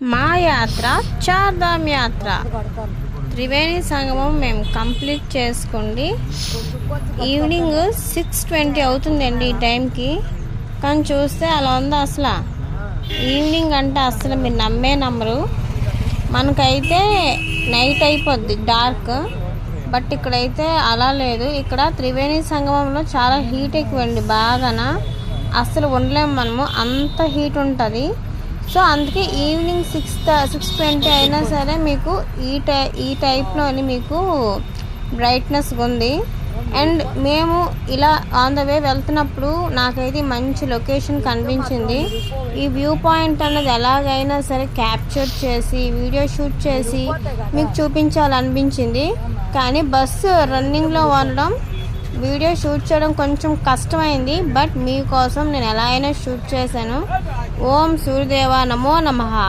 మా యాత్ర చార్ధామ్ యాత్ర. త్రివేణి సంగమం మేము కంప్లీట్ చేసుకోండి ఈవినింగ్ సిక్స్ ట్వంటీ అవుతుందండి ఈ టైంకి. కానీ చూస్తే అలా ఉంది అసలు. ఈవినింగ్ అంటే అసలు మీరు నమ్మే నమ్మరు. మనకైతే నైట్ అయిపోద్ది డార్క్. బట్ ఇక్కడైతే అలా లేదు. ఇక్కడ త్రివేణి సంగమంలో చాలా హీట్ ఎక్కువండి బాగాన. అసలు ఉండలేము మనము. అంత హీట్ ఉంటుంది. సో అందుకే ఈవినింగ్ సిక్స్ సిక్స్ ట్వంటీ అయినా సరే మీకు ఈ టై ఈ టైప్లోని మీకు బ్రైట్నెస్ ఉంది. అండ్ మేము ఇలా ఆన్ ద వే వెళ్తున్నప్పుడు నాకైతే మంచి లొకేషన్ కనిపించింది. ఈ వ్యూ పాయింట్ అన్నది ఎలాగైనా సరే క్యాప్చర్ చేసి వీడియో షూట్ చేసి మీకు చూపించాలనిపించింది. కానీ బస్సు రన్నింగ్లో ఉండడం వీడియో షూట్ చేయడం కొంచెం కష్టమైంది బట్ మీకోసం నేను ఎలా అయినా షూట్ చేశాను. ఓం సూర్యదేవ నమో నమహా